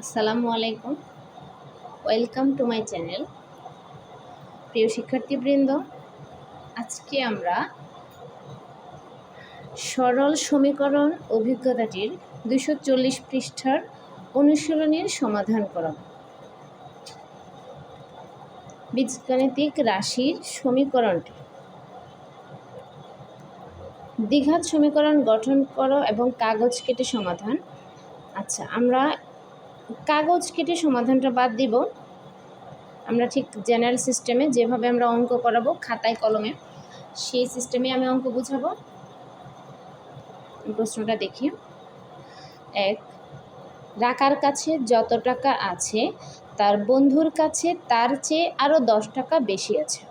আসসালামু আলাইকুম। Welcome to my channel প্রিয় শিক্ষার্থীবৃন্দ, আজকে আমরা সরল সমীকরণ অভিজ্ঞতাটির দুশো চল্লিশ পৃষ্ঠার অনুশীলনীর সমাধান করব। বীজগাণিতিক রাশির সমীকরণটি। দ্বিঘাত সমীকরণ গঠন করো এবং কাগজ কেটে সমাধান। আচ্ছা আমরা কাগজ কেটে সমাধানটা বাদ দিব। আমরা ঠিক জেনারেল সিস্টেমে যেভাবে আমরা অঙ্ক করাবো খাতায় কলমে, সেই সিস্টেমে আমি অঙ্ক বুঝাবো। প্রশ্নটা দেখি। এক, রাকার কাছে যত টাকা আছে, তার বন্ধুর কাছে তার চেয়ে আরও দশ টাকা বেশি আছে।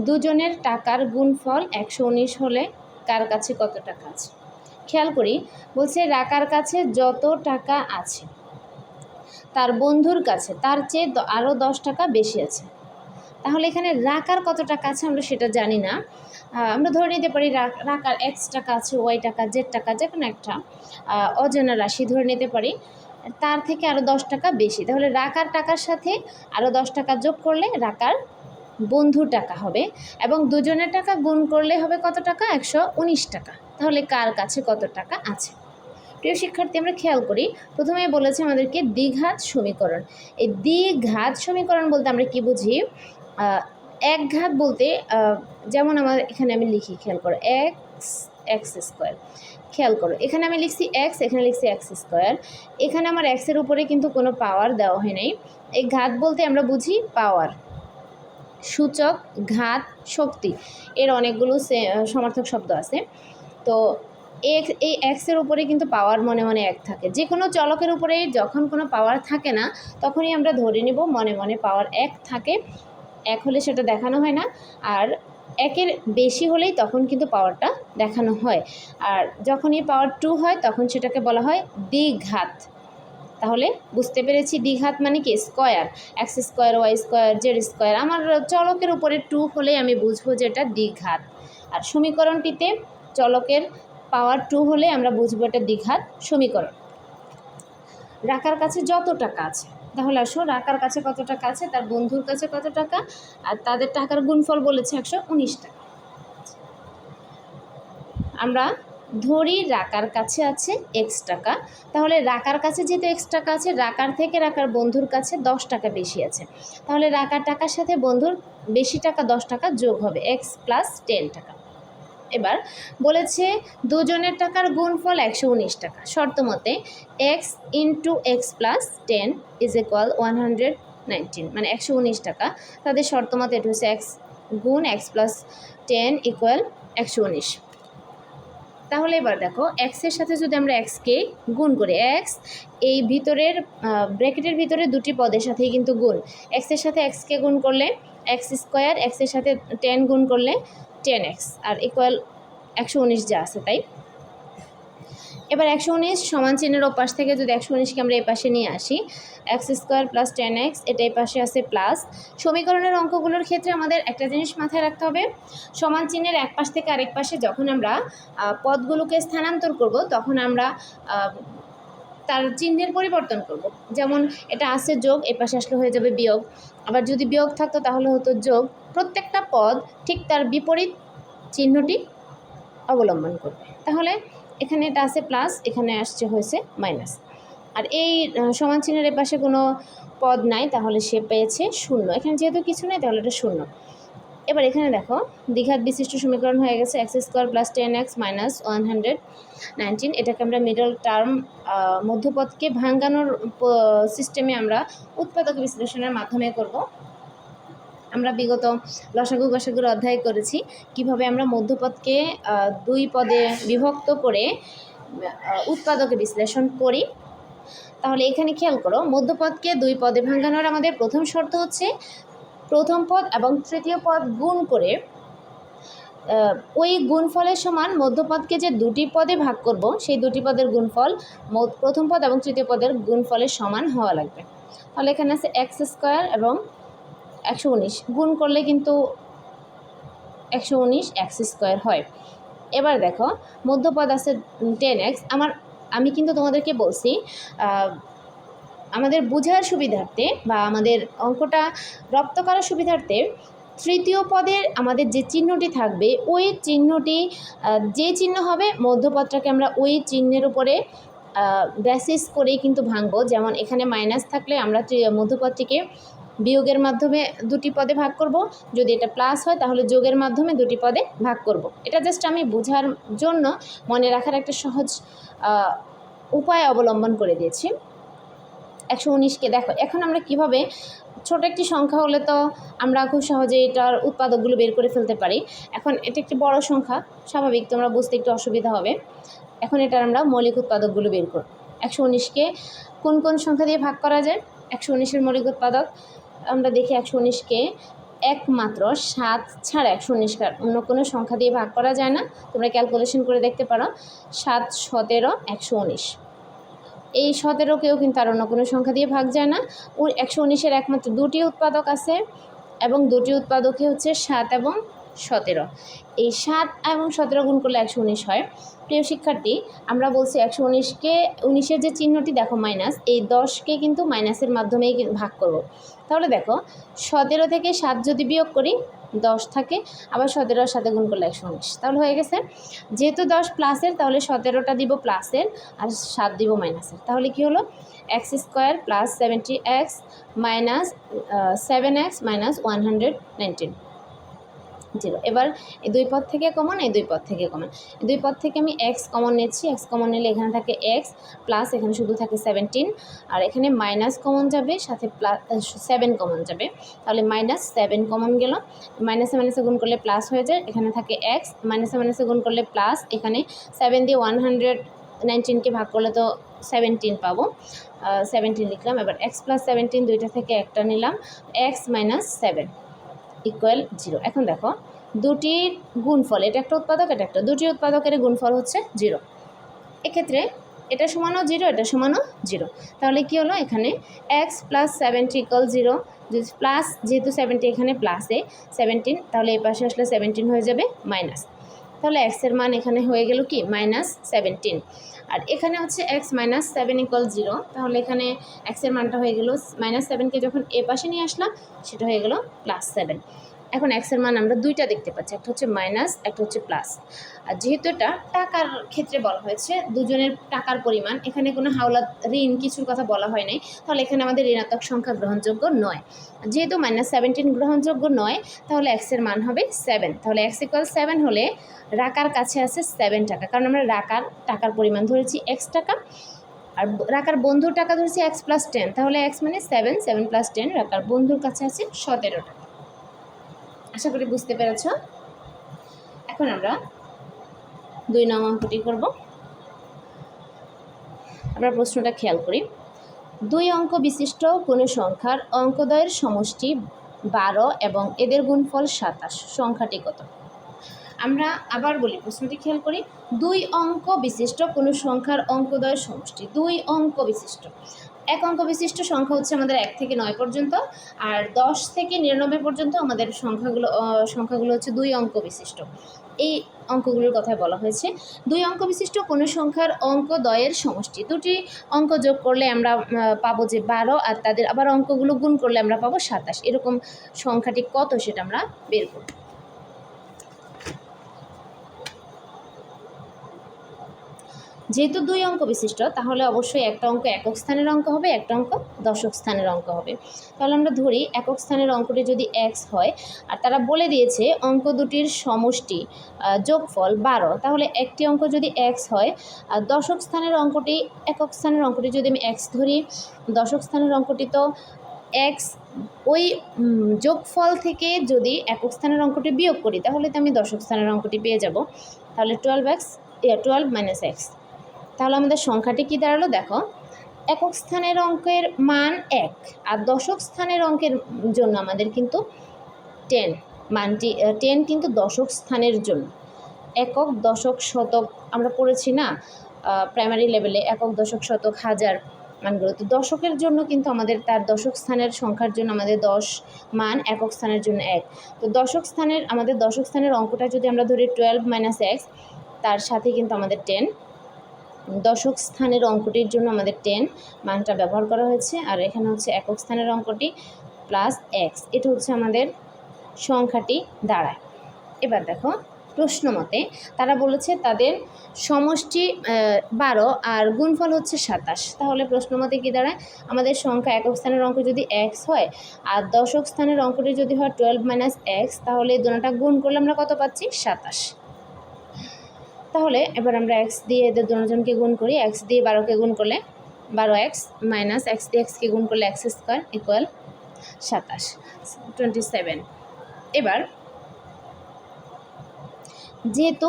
দুজনের টাকার গুণফল একশো উনিশ হলে কার কাছে কত টাকা আছে? খেয়াল করি, বলছে রাকার কাছে যত টাকা আছে। তার বন্ধুর কাছে, তার চেয়ে আরও দশ টাকা বেশি আছে। তাহলে এখানে রাকার কত টাকা আছে আমরা সেটা জানি না। আমরা ধরে নিতে পারি রাকার এক্স টাকা আছে ওয়াই টাকা জেড টাকা যে কোনো একটা অজানা রাশি ধরে নিতে পারি। তার থেকে আরও দশ টাকা বেশি। তাহলে রাকার টাকার সাথে আরও দশ টাকা যোগ করলে রাকার বন্ধু টাকা হবে এবং দুজনের টাকা গুণ করলে হবে কত টাকা? একশো উনিশ টাকা। তাহলে কার কাছে কত টাকা আছে? প্রিয় শিক্ষার্থী, আমরা খেয়াল করি, প্রথমে বলেছে আমাদেরকে দ্বিঘাত সমীকরণ। এই দ্বিঘাত সমীকরণ বলতে আমরা কি বুঝি? এক ঘাত বলতে যেমন আমার এখানে আমি লিখি, খেয়াল করো এক্স এক্স স্কোয়ার খেয়াল করো, এখানে আমি লিখছি এক্স এখানে লিখছি এক্স স্কোয়ার এখানে আমার এক্সের উপরে কিন্তু কোনো পাওয়ার দেওয়া হয় নাই। এই ঘাত বলতে আমরা বুঝি পাওয়ার সূচক, ঘাত, শক্তি। এর অনেকগুলো সমার্থক শব্দ আছে। তো এক্স এই এক্সের উপরে কিন্তু পাওয়ার মনে মনে এক থাকে। যে কোনো চলকের উপরে যখন কোনো পাওয়ার থাকে না, তখনই আমরা ধরে নিব মনে মনে পাওয়ার এক থাকে। এক হলে সেটা দেখানো হয় না। আর একের বেশি হলেই তখন কিন্তু পাওয়ারটা দেখানো হয়। আর যখনই পাওয়ার টু হয়, তখন সেটাকে বলা হয় দ্বিঘাত। তাহলে বুঝতে পেরেছি, দ্বিঘাত মানে কি? Square x square y square z square আমার চলকের উপরে টু হলেই আমি বুঝব যে এটা দ্বিঘাত। আর সমীকরণটিতে চলকের পাওয়ার টু হলে আমরা বুঝব এটা দীঘার সমীকরণ। রাকার কাছে যত টাকা আছে, তাহলে আসো, রাকার কাছে কত টাকা আছে, তার বন্ধুর কাছে কত টাকা, আর তাদের টাকার গুণফল বলেছে একশো উনিশ টাকা। আমরা ধরি রাকার কাছে আছে এক্স টাকা, তাহলে রাকার কাছে যেহেতু এক্স টাকা আছে, রাকার থেকে রাকার বন্ধুর কাছে দশ টাকা বেশি আছে। তাহলে রাকার টাকার সাথে বন্ধুর বেশি টাকা দশ টাকা যোগ হবে এক্স প্লাস টেন টাকা। এবার বলেছে দুজনের টাকার গুণফল একশো উনিশ টাকা। শর্ত মতে x into x plus ten is equal one hundred nineteen মানে একশো উনিশ টাকা। তাদের শর্ত মতে এটা হচ্ছে এক্স গুণ এক্স প্লাস টেন ইকুয়াল একশো উনিশ। তাহলে এবার দেখো এক্সের সাথে যদি আমরা এক্সকে গুণ করি এক্স এই ভিতরের ব্র্যাকেটের ভিতরে দুটি পদের সাথেই কিন্তু গুণ। এক্সের সাথে এক্সকে গুণ করলে এক্স স্কোয়ার এক্সের সাথে টেন গুণ করলে টেন এক্স আর ইকুয়াল একশো উনিশ যা আছে, তাই? এবার একশো উনিশ সমান চিহ্নের ওপাশ থেকে যদি একশো উনিশকে আমরা এই পাশে নিয়ে আসি x square plus ten x এটা এই পাশে আছে প্লাস সমীকরণের অঙ্কগুলোর ক্ষেত্রে আমাদের একটা জিনিস মাথায় রাখতে হবে, সমান চিহ্নের এক পাশ থেকে আরেক পাশে যখন আমরা পদগুলোকে স্থানান্তর করব, তখন আমরা চিহ্নের পরিবর্তন করব। যেমন এটা আছে যোগ, এ পাশে আসলে হয়ে যাবে বিয়োগ। আবার যদি বিয়োগ থাকতো তাহলে হতো যোগ। প্রত্যেকটা পদ ঠিক তার বিপরীত চিহ্নটি অবলম্বন করবে। তাহলে এখানে এটা আছে প্লাস এখানে আসছে হয়েছে মাইনাস আর এই সমান চিহ্নের পাশে কোনো পদ নাই, তাহলে সে পেয়েছে শূন্য। এখানে যেহেতু কিছু নেই, তাহলে এটা শূন্য। এবার এখানে দেখো দ্বিঘাত বিশিষ্ট সমীকরণ হয়ে গেছে x square plus ten x minus one hundred nineteen এটাকে আমরা মিডল টার্ম মধ্যপদকে ভাঙ্গানোর সিস্টেমে আমরা উৎপাদক বিশ্লেষণের মাধ্যমে করব। আমরা বিগত লসাগু গসাগুর অধ্যায় করেছি, কীভাবে আমরা মধ্যপদকে দুই পদে বিভক্ত করে উৎপাদকে বিশ্লেষণ করি। তাহলে এখানে খেয়াল করো মধ্যপদকে দুই পদে ভাঙানোর আমাদের প্রথম শর্ত হচ্ছে প্রথম পদ এবং তৃতীয় পদ গুণ করে ওই গুণফলের সমান মধ্যপদকে যে দুটি পদে ভাগ করব, সেই দুটি পদের গুণফল প্রথম পদ এবং তৃতীয় পদের গুণফলের সমান হওয়া লাগবে। তাহলে এখানে আছে এক্স স্কোয়ার এবং একশো উনিশ। গুণ করলে কিন্তু একশো উনিশ এক্স স্কোয়ার হয়। এবার দেখো, মধ্যপদ আছে টেন এক্স। আমার, আমি কিন্তু তোমাদেরকে বলছি আমাদের বোঝার সুবিধার্থে বা আমাদের অঙ্কটা রপ্ত করার সুবিধার্থে তৃতীয় পদের আমাদের যে চিহ্নটি থাকবে, ওই চিহ্নটি যে চিহ্ন হবে মধ্যপদটাকে আমরা ওই চিহ্নের উপরে বেসিস করেই কিন্তু ভাঙবো। যেমন এখানে মাইনাস থাকলে আমরা মধ্যপদটিকে বিয়োগের মাধ্যমে দুটি পদে ভাগ করব। যদি এটা প্লাস হয় তাহলে যোগের মাধ্যমে দুটি পদে ভাগ করব। এটা জাস্ট আমি বোঝার জন্য মনে রাখার একটা সহজ উপায় অবলম্বন করে দিয়েছি। একশো উনিশকে দেখো, এখন আমরা কীভাবে ছোট একটি সংখ্যা হলে তো আমরা খুব সহজে এটার উৎপাদকগুলো বের করে ফেলতে পারি। এখন এটা একটি বড় সংখ্যা, স্বাভাবিক, তোমরা বুঝতে একটু অসুবিধা হবে। এখন এটার আমরা মৌলিক উৎপাদকগুলো বের করব। একশো উনিশকে কোন কোন সংখ্যা দিয়ে ভাগ করা যায়? একশো উনিশের মৌলিক উৎপাদক, আমরা দেখি একশো উনিশকে একমাত্র সাত ছাড়া একশো উনিশকে আর অন্য কোনো সংখ্যা দিয়ে ভাগ করা যায় না, তোমরা ক্যালকুলেশন করে দেখতে পারো। সাত সতেরো, একশো উনিশ। এই সতেরোকেও কিন্তু আর অন্য কোনো সংখ্যা দিয়ে ভাগ যায় না। একশো উনিশের একমাত্র দুটি উৎপাদক আছে এবং দুটি উৎপাদকই হচ্ছে সাত এবং সতেরো। এই সাত এবং সতেরো গুণ করলে একশো উনিশ হয়। প্রিয় শিক্ষার্থী, আমরা বলছি একশো উনিশকে উনিশের যে চিহ্নটি দেখো মাইনাস এই দশকে কিন্তু মাইনাসের মাধ্যমেই ভাগ করব। তাহলে দেখো, সতেরো থেকে সাত যদি বিয়োগ করি, দশ থাকে, আবার সতেরোর সাথে গুণ করলে একশো উনিশ। তাহলে হয়ে গেছে, যেহেতু দশ প্লাসের তাহলে সতেরোটা দিব প্লাসের আর সাত দিব মাইনাসের তাহলে কি হলো? X square plus seventy x minus seven x minus one hundred nineteen zero. এবার এই দুই পদ থেকে কমন এই দুই পদ থেকে কমন এই দুই পদ থেকে আমি এক্স কমন নিচ্ছি। এক্স কমন নিলে এখানে থাকে এক্স প্লাস এখানে শুধু থাকে সেভেন্টিন আর এখানে মাইনাস কমন যাবে, সাথে প্লাস সেভেন কমন যাবে। তাহলে মাইনাস সেভেন কমন গেল। মাইনাসে মাইনাসে গুণ করলে প্লাস হয়ে যায়। এখানে থাকে এক্স মাইনাসে মাইনাসে গুণ করলে প্লাস এখানে সেভেন দিয়ে ওয়ান হান্ড্রেড নাইনটিনকে ভাগ করলে তো সেভেন্টিন পাবো। সেভেন্টিন লিখলাম। এবার এক্স প্লাস সেভেন্টিন দুইটা থেকে একটা নিলাম। X minus seven equal zero এখন দেখো দুটির গুণফল, এটা একটা উৎপাদক, এটা একটা, দুটি উৎপাদকের গুণফল হচ্ছে জিরো এক্ষেত্রে এটা সমানও জিরো এটা সমানও জিরো তাহলে কি হলো? এখানে x plus seventy equal zero plus যেহেতু সেভেন্টি এখানে প্লাসে সেভেন্টিন তাহলে এই পাশে আসলে সেভেন্টিন হয়ে যাবে মাইনাস তাহলে এক্সের মান এখানে হয়ে গেল কি? মাইনাস সেভেন্টিন আর এখানে হচ্ছে x minus seven equal zero তাহলে এখানে এক্সের মানটা হয়ে গেল মাইনাস সেভেনকে যখন এ পাশে নিয়ে আসলাম, সেটা হয়ে গেল প্লাস সেভেন এখন এক্সের মান আমরা দুইটা দেখতে পাচ্ছি, একটা হচ্ছে মাইনাস একটা হচ্ছে প্লাস আর যেহেতু এটা টাকার ক্ষেত্রে বলা হয়েছে, দুজনের টাকার পরিমাণ, এখানে কোনো হাওলা ঋণ কিছুর কথা বলা হয় নাই, তাহলে এখানে আমাদের ঋণাত্মক সংখ্যা গ্রহণযোগ্য নয়। যেহেতু মাইনাস সেভেন্টিন গ্রহণযোগ্য নয়, তাহলে এক্সের মান হবে সেভেন তাহলে এক্স ইকুয়াল সেভেন হলে রাকার কাছে আছে সেভেন টাকা। কারণ আমরা রাকার টাকার পরিমাণ ধরেছি এক্স টাকা, আর রাকার বন্ধুর টাকা ধরেছি এক্স প্লাস টেন তাহলে এক্স মানে সেভেন সেভেন প্লাস টেন রাকার বন্ধুর কাছে আছে সতেরো টাকা। আশা করি বুঝতে পেরেছ। এখন আমরা দুই নং অঙ্কটি করব। আমরা প্রশ্নটা খেয়াল করি। দুই অঙ্ক বিশিষ্ট কোনো সংখ্যার অঙ্কদয়ের সমষ্টি বারো এবং এদের গুণফল সাতাশ, সংখ্যাটি কত? আমরা আবার বলি প্রশ্নটি খেয়াল করি। দুই অঙ্ক বিশিষ্ট কোনো সংখ্যার অঙ্কদয়ের সমষ্টি, দুই অঙ্ক বিশিষ্ট। এক অঙ্ক বিশিষ্ট সংখ্যা হচ্ছে আমাদের এক থেকে নয় পর্যন্ত, আর দশ থেকে নিরানব্বই পর্যন্ত আমাদের সংখ্যাগুলো সংখ্যাগুলো হচ্ছে দুই অঙ্ক বিশিষ্ট। এই অঙ্কগুলোর কথাই বলা হয়েছে। দুই অঙ্ক বিশিষ্ট কোনো সংখ্যার অঙ্ক দয়ের সমষ্টি। দুটি অঙ্ক যোগ করলে আমরা পাবো যে বারো, আর তাদের আবার অঙ্কগুলো গুণ করলে আমরা পাবো সাতাশ। এরকম সংখ্যাটি কত সেটা আমরা বের করব। যেহেতু দুই অঙ্ক বিশিষ্ট, তাহলে অবশ্যই একটা অঙ্ক একক স্থানের অঙ্ক হবে, একটা অঙ্ক দশক স্থানের অঙ্ক হবে। তাহলে আমরা ধরি, একক স্থানের অঙ্কটি যদি এক্স হয়, আর তারা বলে দিয়েছে অঙ্ক দুটির সমষ্টি যোগফল বারো, তাহলে একটি অঙ্ক যদি এক্স হয়, আর দশক স্থানের অঙ্কটি, একক স্থানের অঙ্কটি যদি আমি এক্স ধরি, দশক স্থানের অঙ্কটি তো এক্স ওই যোগফল থেকে যদি একক স্থানের অঙ্কটি বিয়োগ করি, তাহলে তো আমি দশক স্থানের অঙ্কটি পেয়ে যাব। তাহলে twelve x twelve minus x তাহলে আমাদের সংখ্যাটি কি দাঁড়াল? দেখো, একক স্থানের অঙ্কের মান এক, আর দশক স্থানের অঙ্কের জন্য আমাদের কিন্তু টেন মানটি টেন কিন্তু দশক স্থানের জন্য। একক দশক শতক আমরা পড়েছি না প্রাইমারি লেভেলে একক দশক শতক হাজার মানগুলো। তো দশকের জন্য কিন্তু আমাদের তার দশক স্থানের সংখ্যার জন্য আমাদের দশ মান একক স্থানের জন্য এক। তো দশক স্থানের, আমাদের দশক স্থানের অঙ্কটা যদি আমরা ধরি টুয়েলভ মাইনাস এক্স তার সাথে কিন্তু আমাদের টেন দশক স্থানের অঙ্কটির জন্য আমাদের টেন মানটা ব্যবহার করা হয়েছে। আর এখানে হচ্ছে একক স্থানের অঙ্কটি প্লাস এক্স। এটা হচ্ছে আমাদের সংখ্যাটি দাঁড়ায়। এবার দেখো, প্রশ্ন মতে তারা বলেছে তাদের সমষ্টি বারো আর গুণফল হচ্ছে সাতাশ। তাহলে প্রশ্ন মতে কী দাঁড়ায়? আমাদের সংখ্যা একক স্থানের অঙ্ক যদি এক্স হয় আর দশক স্থানের অঙ্কটি যদি হয় টুয়েলভ মাইনাস এক্স, তাহলে দুটোটা গুণ করলে আমরা কত পাচ্ছি? সাতাশ। তাহলে এবার আমরা এক্স দিয়ে এদের দুজনকে গুণ করি এক্স দিয়ে বারোকে গুণ করলে বারো এক্স মাইনাস এক্স দিয়ে এক্সকে গুণ করলে এক্স স্কোয়ার ইকুয়াল সাতাশ টোয়েন্টি সেভেন এবার যেহেতু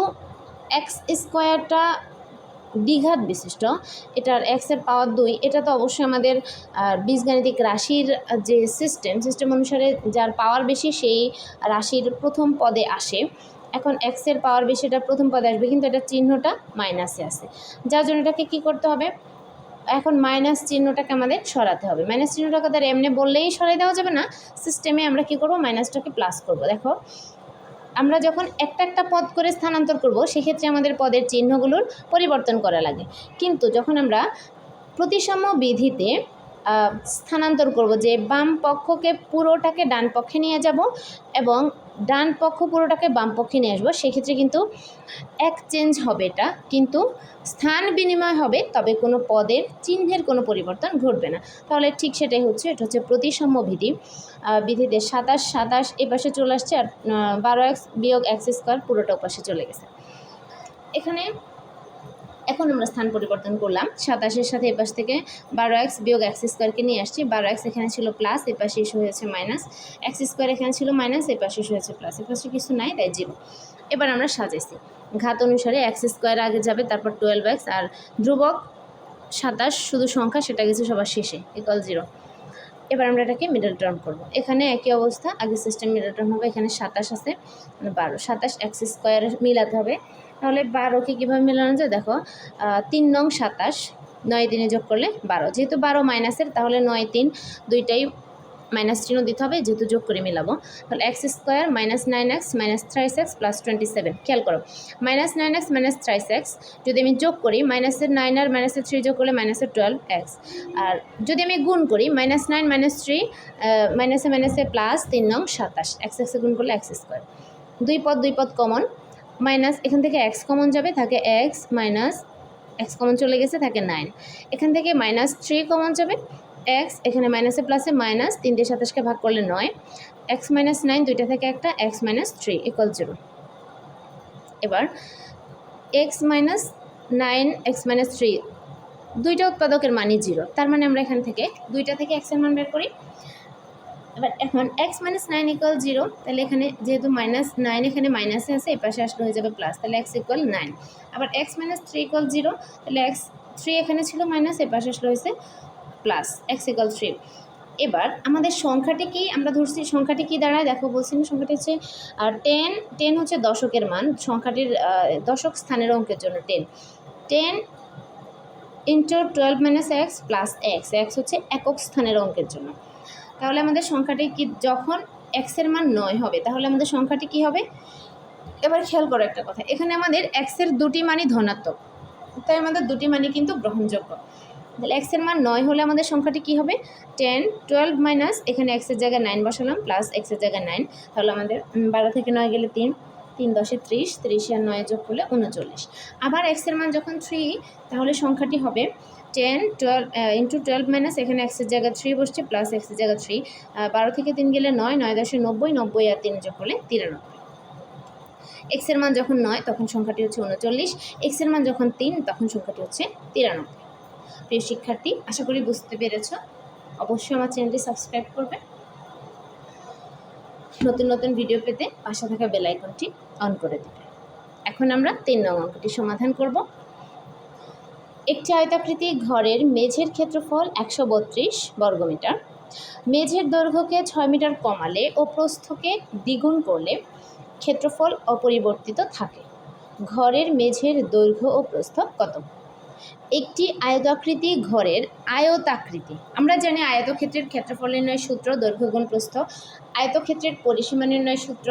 এক্স স্কোয়ারটা দ্বিঘাত বিশিষ্ট, এটার এক্সের পাওয়ার দুই, এটা তো অবশ্যই আমাদের বীজগাণিতিক রাশির যে সিস্টেম সিস্টেম অনুসারে যার পাওয়ার বেশি সেই রাশির প্রথম পদে আসে। এখন এক্সের পাওয়ার বেশি, এটা প্রথম পদে আসবে, কিন্তু এটা চিহ্নটা মাইনাসে আছে। যার জন্য এটাকে কী করতে হবে? এখন মাইনাস চিহ্নটাকে আমাদের সরাতে হবে। মাইনাস চিহ্নটাকে তার এমনি বললেই সরাই দেওয়া যাবে না। সিস্টেমে আমরা কী করব? মাইনাসটাকে প্লাস করব। দেখো, আমরা যখন একটা একটা পদ করে স্থানান্তর করব, সেক্ষেত্রে আমাদের পদের চিহ্নগুলোর পরিবর্তন করা লাগে। কিন্তু যখন আমরা প্রতিসাম্য বিধিতে স্থানান্তর করব যে বাম পক্ষকে পুরোটাকে ডান পক্ষে নিয়ে যাব এবং ডান পক্ষ পুরোটাকে বাম পক্ষে নিয়ে আসব। সেক্ষেত্রে কিন্তু এক চেঞ্জ হবে এটা, কিন্তু স্থান বিনিময় হবে, তবে কোনো পদের চিহ্নের কোনো পরিবর্তন ঘটবে না। তাহলে ঠিক সেটাই হচ্ছে, এটা হচ্ছে প্রতিসাম্য বিধি। বিধিতে সাতাশ সাতাশ এ পাশে চলে আসছে আর বারো এক্স বিয়োগ এক্স স্কোয়ার পুরোটা পাশে চলে গেছে। এখানে এখন আমরা স্থান পরিবর্তন করলাম। সাতাশের সাথে এপাশ থেকে বারো এক্স বিয়োগ এক্স স্কোয়ারকে নিয়ে আসছি। বারো এক্স এখানে ছিল প্লাস এপাশে এসে হয়েছে মাইনাস। এক্স স্কোয়ার এখানে ছিল মাইনাস এপাশে এসে হয়েছে প্লাস। এপাশে কিছু নাই, তাই জিরো। এবার আমরা সাজাইছি। ঘাত অনুসারে এক্স স্কোয়ার আগে যাবে, তারপর টুয়েলভ এক্স আর ধ্রুবক সাতাশ, শুধু সংখ্যা, সেটা গেছে সবার শেষে ইকুয়াল জিরো এবার আমরা এটাকে মিডল টার্ম করব। এখানে একই অবস্থা আগে সিস্টেম মিডল টার্ম হবে, এখানে সাতাশ আছে মানে বারো। সাতাশ এক্স স্কোয়ার মিলাতে হবে। তাহলে বারোকে কীভাবে মেলানো যায়? দেখো তিন নং সাতাশ, নয় দিনে যোগ করলে বারো। যেহেতু বারো মাইনাসের, তাহলে নয় তিন, দুইটাই মাইনাস চিহ্ন দিতে হবে, যেহেতু যোগ করে মিলাবো। তাহলে x square minus nine x, minus thrice x, plus twenty seven. খেয়াল করো, minus nine x, minus thrice x, যদি আমি যোগ করি, মাইনাসের নাইন আর মাইনাসের থ্রি যোগ করলে মাইনাসের টুয়েলভ এক্স। আর যদি আমি গুণ করি, মাইনাস নাইন, মাইনাস থ্রি মাইনাসে মাইনাসে প্লাস তিন নং সাতাশ, এক্স এক্সে গুণ করলে এক্স স্কোয়ার। দুই পদ দুই পদ কমন মাইনাস এখান থেকে এক্স কমন যাবে, থাকে এক্স মাইনাস এক্স কমন চলে গেছে, থাকে নাইন এখান থেকে মাইনাস থ্রি কমন যাবে এক্স এখানে মাইনাসে প্লাসে মাইনাস তিনটে সাতাশকে ভাগ করলে নয়। এক্স মাইনাস নাইন দুইটা থেকে একটা x minus three equal zero এবার x minus nine x minus three দুইটা উৎপাদকের মানই জিরো তার মানে আমরা এখান থেকে দুইটা থেকে এক্সের মান বের করি। এবার এখন x minus nine equal zero তাহলে এখানে যেহেতু মাইনাস নাইন এখানে মাইনাসে আছে, এই পাশে আসলে হয়ে যাবে প্লাস তাহলে এক্স ইকুয়াল নাইন আবার x minus three equal zero তাহলে এক্স থ্রি এখানে ছিল মাইনাস এই পাশে আসলে হয়েছে প্লাস এক্স ইকুয়াল থ্রি এবার আমাদের সংখ্যাটি কি? আমরা ধরছি সংখ্যাটি কি দাঁড়ায়? দেখো বলছি না, সংখ্যাটি হচ্ছে টেন টেন হচ্ছে দশকের মান, সংখ্যাটির দশক স্থানের অঙ্কের জন্য ten ten into twelve minus x plus x x হচ্ছে একক স্থানের অঙ্কের জন্য। তাহলে আমাদের সংখ্যাটি কি যখন এক্সের মান নয় হবে, তাহলে আমাদের সংখ্যাটি কি হবে? এবার খেয়াল করো একটা কথা, এখানে আমাদের এক্সের দুটি মানই ধনাত্মক, তাই আমাদের দুটি মানই কিন্তু গ্রহণযোগ্য। তাহলে এক্সের মান নয় হলে আমাদের সংখ্যাটি কি হবে? টেন, টুয়েলভ মাইনাস, এখানে এক্সের জায়গায় নাইন বসালাম প্লাস এক্সের জায়গায় নাইন তাহলে আমাদের বারো থেকে নয় গেলে তিন তিন দশে ত্রিশ, ত্রিশে আর নয় যোগ করলে উনচল্লিশ। আবার এক্সের মান যখন থ্রি তাহলে সংখ্যাটি হবে ten, twelve into twelve minus এখানে এক্সের জায়গায় থ্রি বসছে প্লাস এক্সের জায়গায় থ্রি বারো থেকে তিন গেলে নয় নয় দশে নব্বই নব্বই আর তিন যোগ করলে তিরানব্বই। এক্সের মান যখন নয়, তখন সংখ্যাটি হচ্ছে উনচল্লিশ। এক্সের মান যখন তিন, তখন সংখ্যাটি হচ্ছে তিরানব্বই। প্রিয় শিক্ষার্থী, আশা করি বুঝতে পেরেছ। অবশ্যই আমার চ্যানেলটি সাবস্ক্রাইব করবে। নতুন নতুন ভিডিও পেতে পাশে থাকা বেল আইকনটি অন করে দেবে। এখন আমরা তিন নং অঙ্কটি সমাধান করব। একটি আয়তাকৃতি ঘরের মেঝের ক্ষেত্রফল একশো বত্রিশ বর্গমিটার। মেঝের দৈর্ঘ্যকে ছয় মিটার কমালে ও প্রস্থকে দ্বিগুণ করলে ক্ষেত্রফল অপরিবর্তিত থাকে। ঘরের মেঝের দৈর্ঘ্য ও প্রস্থ কত? একটি আয়তাকৃতি ঘরের আয়তাকৃতি। আমরা জানি আয়তক্ষেত্রের ক্ষেত্রফল নির্ণয় সূত্র, দৈর্ঘ্য গুণ প্রস্থ। আয়তক্ষেত্রের পরিসীমা নির্ণয় সূত্র,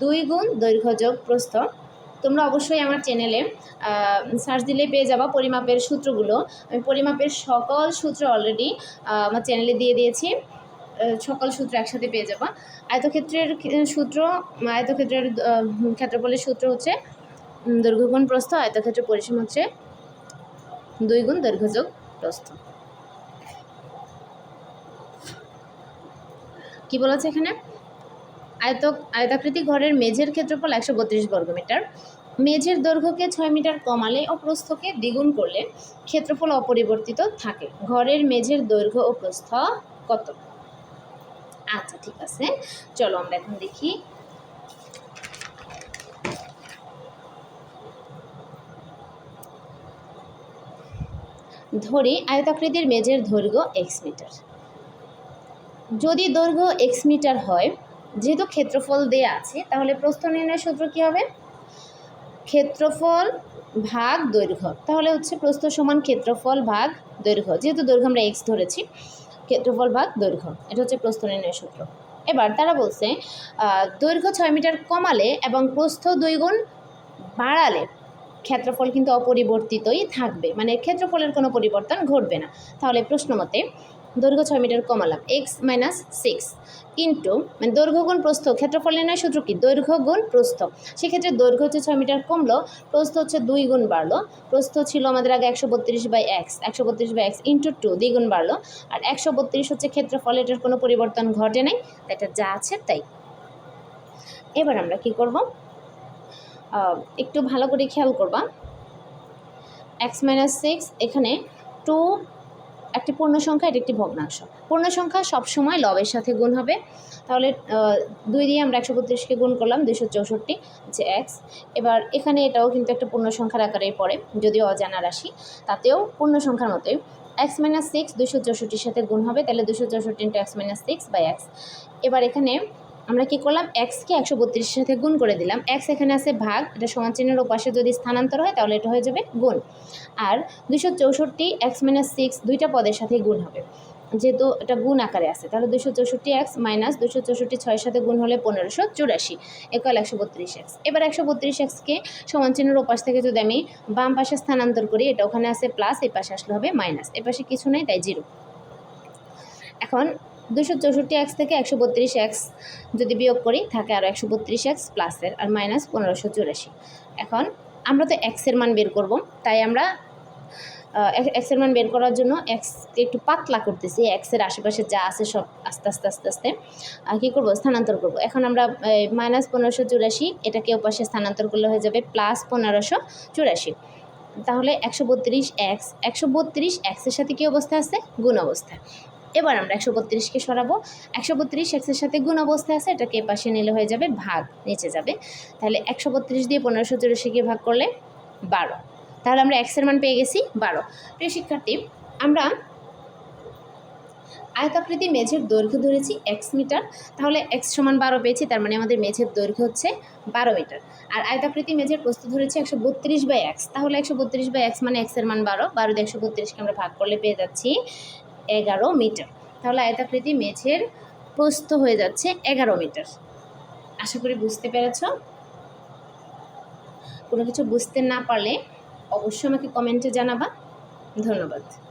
দুই গুণ দৈর্ঘ্য যোগ প্রস্থ। তোমরা অবশ্যই আমার চ্যানেলে সার্চ দিলে পেয়ে যাবা পরিমাপের সূত্রগুলো। আমি পরিমাপের সকল সূত্র অলরেডি আমার চ্যানেলে দিয়ে দিয়েছি। সকল সূত্র একসাথে পেয়ে যাবা। আয়তক্ষেত্রের সূত্র আয়তক্ষেত্রের ক্ষেত্রফলের সূত্র হচ্ছে উম, দৈর্ঘ্য গুণ প্রস্থ আয়তক্ষেত্রের পরিসীমা হচ্ছে দুই গুণ দৈর্ঘ্য যোগ প্রস্থ। কি বলেছে এখানে? আয়ত, আয়তাকৃতি ঘরের মেঝের ক্ষেত্রফল একশো বত্রিশ বর্গমিটার মেঝের দৈর্ঘ্যকে ছয় মিটার কমালে ও প্রস্থকে দ্বিগুণ করলে ক্ষেত্রফল অপরিবর্তিত থাকে। ঘরের মেঝের দৈর্ঘ্য ও প্রস্থ কত? আচ্ছা ঠিক আছে। চলো আমরা এখন দেখি। ধরি আয়তাকৃতির মেঝের দৈর্ঘ্য এক্স মিটার। যদি দৈর্ঘ্য এক্স মিটার হয় যেহেতু ক্ষেত্রফল দেয়া আছে, তাহলে প্রস্থ নির্ণয় সূত্র কী হবে? ক্ষেত্রফল ভাগ দৈর্ঘ্য। তাহলে হচ্ছে প্রস্থ সমান ক্ষেত্রফল ভাগ দৈর্ঘ্য। যেহেতু দৈর্ঘ্য আমরা এক্স ধরেছি, ক্ষেত্রফল ভাগ দৈর্ঘ্য। এটা হচ্ছে প্রস্থ নির্ণয় সূত্র। এবার তারা বলছে দৈর্ঘ্য ছয় মিটার কমালে এবং প্রস্থ দুই গুণ বাড়ালে ক্ষেত্রফল কিন্তু অপরিবর্তিতই থাকবে। মানে ক্ষেত্রফলের কোনো পরিবর্তন ঘটবে না। তাহলে প্রশ্ন মতে দৈর্ঘ্য ছয় মিটার কমালাম, এক্স মাইনাস সিক্স। ইন্টু মানে দৈর্ঘ্য গুণ প্রস্থ, ক্ষেত্রফল নির্ণয় সূত্র কি? দৈর্ঘ্য গুণ প্রস্থ। সেক্ষেত্রে দৈর্ঘ্য হচ্ছে ছয় মিটার কমলো, প্রস্থ হচ্ছে দুই গুণ বাড়লো, প্রস্থ ছিল আমাদের আগে একশো বত্রিশ বাই এক্স, একশো বত্রিশ বাই এক্স ইন্টু টু দ্বিগুণ বাড়লো। আর একশো বত্রিশ হচ্ছে ক্ষেত্রফল, এটার কোনো পরিবর্তন ঘটে নাই এটা যা আছে তাই। এবার আমরা কি করব? একটু ভালো করে খেয়াল করবা। এক্স মাইনাস সিক্স, এখানে টু একটি পূর্ণ সংখ্যা, এটি একটি ভগ্নাংশ। পূর্ণ সংখ্যা সব সময় লবের সাথে গুণ হবে। তাহলে দুই দিয়ে আমরা একশো বত্রিশকে গুণ করলাম দুশো চৌষট্টি যে এক্স এবার এখানে এটাও কিন্তু একটা পূর্ণ সংখ্যার আকারে পড়ে, যদিও অজানা রাশি। তাতেও পূর্ণ সংখ্যার মতোই। এক্স মাইনাস সিক্স দুশো চৌষট্টির সাথে গুণ হবে, তাহলে দুশো চৌষট্টি into x minus six by x এবার এখানে আমরা কি করলাম? এক্সকে একশো বত্রিশের সাথে গুণ করে দিলাম। এক্স এখানে আছে ভাগ, এটা সমান চিহ্নের ওপাশে যদি স্থানান্তর হয়, তাহলে এটা হয়ে যাবে গুণ। আর দুশো চৌষট্টি এক্স মাইনাস সিক্স দুইটা পদের সাথে গুণ হবে। যেহেতু এটা গুণ আকারে আছে, তাহলে দুশো চৌষট্টি এক্স মাইনাস দুশো চৌষট্টি ছয়ের সাথে গুণ হলে পনেরোশো চুরাশি, একাল একশো বত্রিশ এক্স এবার একশো বত্রিশ এক্সকে সমান চিহ্নের ওপাশ থেকে যদি আমি বাম পাশে স্থানান্তর করি, এটা ওখানে আছে প্লাস এই পাশে আসলে হবে মাইনাস এ পাশে কিছু নেই, তাই জিরো এখন দুশো চৌষট্টি এক্স থেকে একশো বত্রিশ এক্স যদি বিয়োগ করি, থাকে আরও একশো বত্রিশ এক্স প্লাসের আর মাইনাস পনেরোশো চুরাশি। এখন আমরা তো এক্সের মান বের করব, তাই আমরা এক্সের মান বের করার জন্য এক্সকে একটু পাতলা করতেছি। এক্সের আশেপাশে যা আছে সব আস্তে আস্তে আস্তে আস্তে কী করব? স্থানান্তর করব। এখন আমরা মাইনাস পনেরোশো চুরাশি, এটাকে ওপাশে স্থানান্তর করলে হয়ে যাবে প্লাস পনেরোশো চুরাশি। তাহলে একশো বত্রিশ এক্স একশো বত্রিশ এক্সের সাথে কী অবস্থা আছে? গুণ অবস্থায় এবার আমরা একশো বত্রিশকে সরাবো। একশো বত্রিশ এক্সের সাথে গুণ অবস্থায় আছে, এটাকে পাশে নিলে হয়ে যাবে ভাগ, নিচে যাবে। তাহলে একশো বত্রিশ দিয়ে পনেরোশো চুরাশিকে ভাগ করলে বারো। তাহলে আমরা এক্সের মান পেয়ে গেছি বারো। প্রিয় শিক্ষার্থী, আমরা আয়তাকৃতি মেঝের দৈর্ঘ্য ধরেছি এক্স মিটার। তাহলে এক্স সমান বারো পেয়েছি, তার মানে আমাদের মেঝের দৈর্ঘ্য হচ্ছে বারো মিটার। আর আয়তাকৃতি মেঝের প্রস্থ ধরেছি একশো বত্রিশ বাই এক্স তাহলে একশো বত্রিশ বাই এক্স মানে এক্সের মান বারো। বারো দিয়ে একশো বত্রিশকে আমরা ভাগ করলে পেয়ে যাচ্ছি এগারো মিটার। তাহলে আয়তাকৃতি মেঝের প্রস্থ হয়ে যাচ্ছে এগারো মিটার। আশা করি বুঝতে পেরেছ? কোনো কিছু বুঝতে না পারলে অবশ্যই আমাকে কমেন্টে জানাবা। ধন্যবাদ।